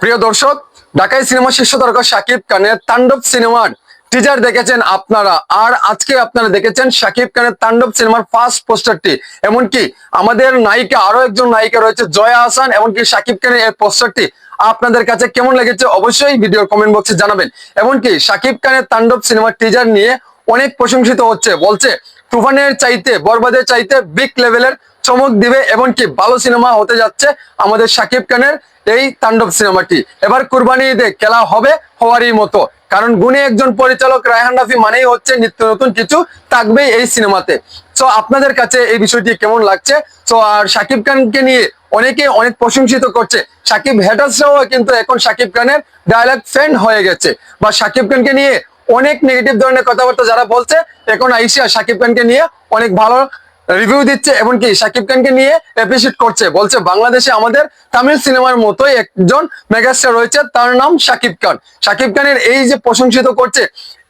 প্রিয় দর্শক, ঢাকাই সিনেমা শীর্ষ তারকা শাকিব খানের তাণ্ডব সিনেমার টিজার দেখেছেন আপনারা। আর আজকে আপনারা দেখেছেন শাকিব খানের তাণ্ডব সিনেমার ফার্স্ট পোস্টারটি এমনকি আমাদের নায়িকা আরও একজন নায়িকা রয়েছে, জয়া হাসান। এমনকি শাকিব খানের এই পোস্টারটি আপনাদের কাছে কেমন লেগেছে অবশ্যই ভিডিওর কমেন্ট বক্সে জানাবেন। এমনকি শাকিব খানের তাণ্ডব সিনেমার টিজার নিয়ে অনেক প্রশংসিত হচ্ছে। বলছে, তুফানের চাইতে, বরবাদের চাইতে বিগ লেভেলের চমক দিবে এমনকি ভালো সিনেমা হতে যাচ্ছে আমাদের শাকিব খানের এই তাণ্ডব সিনেমাটি। এবার কুরবানি ঈদে খেলা হবে হওয়ারই মতো। কারণ গুণী একজন পরিচালক রায়হান রাফি মানেই হচ্ছে নিত্য নতুন কিছু থাকবে এই সিনেমাতে। তো আপনাদের কাছে এই বিষয়টি কেমন লাগছে? তো আর শাকিব খানকে নিয়ে অনেকে অনেক প্রশংসিত করছে। সাকিব হেটার্সরাও কিন্তু এখন সাকিব খানের ডায়লগ ফ্রেন্ড হয়ে গেছে। বা শাকিব খানকে নিয়ে অনেক নেগেটিভ ধরনের কথাবার্তা যারা বলছে, এখন আইসিয়া শাকিব খানকে নিয়ে অনেক ভালো রিভিউ দিচ্ছে, এমনকি শাকিব খানকে নিয়ে অ্যাপ্রিসিয়েট করছে। বলছে, বাংলাদেশে আমাদের তামিল সিনেমার মতোই একজন মেগাস্টার রয়েছে, তার নাম শাকিব খান। শাকিব খানের এই যে প্রশংসিত করছে,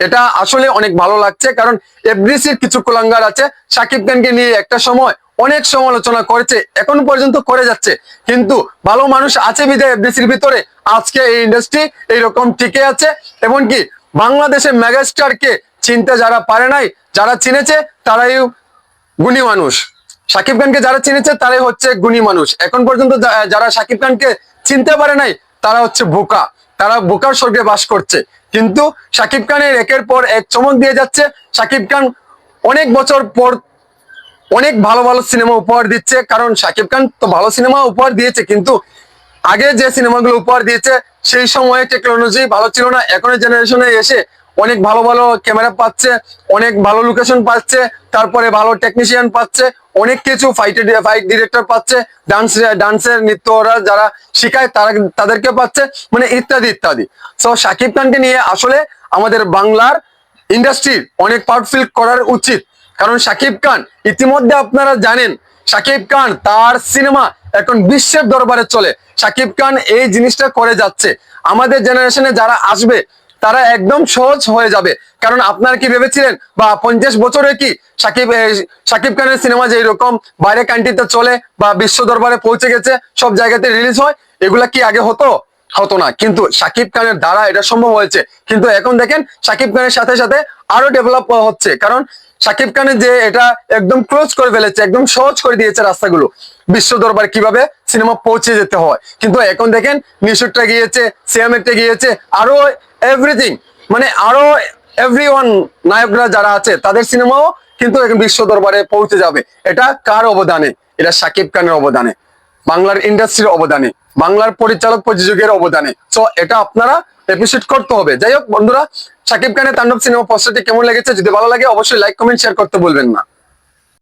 এটা আসলে অনেক ভালো লাগছে, কারণ এফডিসির কিছু কুলাঙ্গার আছে শাকিব খানকে নিয়ে একটা সময় অনেক সমালোচনা করেছে, এখন পর্যন্ত করে যাচ্ছে। কিন্তু ভালো মানুষ আছে বিধায় এফডিসির ভিতরে, আজকে এই ইন্ডাস্ট্রি এইরকম টিকে আছে, এমনকি বাংলাদেশের মেগাস্টারকে চিনতে যারা পারে নাই, যারা চিনেছে তারাই গুণী মানুষ। শাকিব খানকে যারা চিনেছে, তারাই হচ্ছে গুণী মানুষ। এখন পর্যন্ত যারা শাকিব খানকে চিনতে পারে নাই, তারা হচ্ছে বোকা। তারা বোকার স্বর্গে বাস করছে। কিন্তু শাকিব খানের একের পর এক চমক দিয়ে যাচ্ছে। শাকিব খান অনেক বছর পর অনেক ভালো ভালো সিনেমা উপহার দিচ্ছে। কারণ শাকিব খান তো ভালো সিনেমা উপহার দিয়েছে, কিন্তু আগে যে সিনেমাগুলো উপহার দিয়েছে, সেই সময়ে টেকনোলজি ভালো ছিল না। এখনের জেনারেশনে এসে অনেক ভালো ভালো ক্যামেরা পাচ্ছে, অনেক ভালো লোকেশন পাচ্ছে, তারপরে ভালো টেকনিশিয়ান পাচ্ছে, অনেক কিছু ফাইটের ফাইট ডিরেক্টর পাচ্ছে ডান্স ডান্সের নৃত্য ওরা যারা শিখায় তারা, তাদেরকে পাচ্ছে মানে ইত্যাদি ইত্যাদি। সো শাকিব খানকে নিয়ে আসলে আমাদের বাংলার ইন্ডাস্ট্রির অনেক পার্ট ফিল করার উচিত। কারণ শাকিব খান, ইতিমধ্যে আপনারা জানেন শাকিব খান তার সিনেমা এখন বিশ্বের দরবারে চলে। শাকিব খান এই জিনিসটা করে যাচ্ছে। আমাদের জেনারেশনে যারা আসবে তারা একদম সহজ হয়ে যাবে। কারণ আপনারা কি ভেবেছিলেন? বা পঞ্চাশ বছরে কি সাকিব এ, শাকিব খানের সিনেমা যে এরকম বাইরে কান্ট্রিতে চলে বা বিশ্ব দরবারে পৌঁছে গেছে সব জায়গাতে রিলিজ হয় এগুলা কি আগে হতো? হতো না। কিন্তু শাকিব খানের দ্বারা এটা সম্ভব হয়েছে। কিন্তু এখন দেখেন শাকিব খানের সাথে সাথে আরও ডেভেলপ হচ্ছে। কারণ শাকিব খানের যে এটা একদম ক্লোজ করে ফেলেছে একদম সহজ করে দিয়েছে রাস্তাগুলো। বিশ্ব দরবার কীভাবে সিনেমা পৌঁছে যেতে হয়। কিন্তু এখন দেখেন নিশুটটা গিয়েছে সিয়ামেটটা গিয়েছে আরও এভরিথিং মানে আরও এভরি নায়করা যারা আছে, তাদের সিনেমাও কিন্তু এখন বিশ্ব দরবারে পৌঁছে যাবে। এটা কার অবদানে? এটা শাকিব খানের অবদানে, বাংলার ইন্ডাস্ট্রির অবদানে, বাংলার পরিচালক প্রযোজকের অবদানে। তো এটা আপনারা এপ্রিসিয়েট করতে হবে। যাই হোক, বন্ধুরা শাকিব খানের তাণ্ডব সিনেমা পোস্টারটি কেমন লেগেছে, যদি ভালো লাগে, অবশ্যই লাইক কমেন্ট শেয়ার করতে বলবেন না।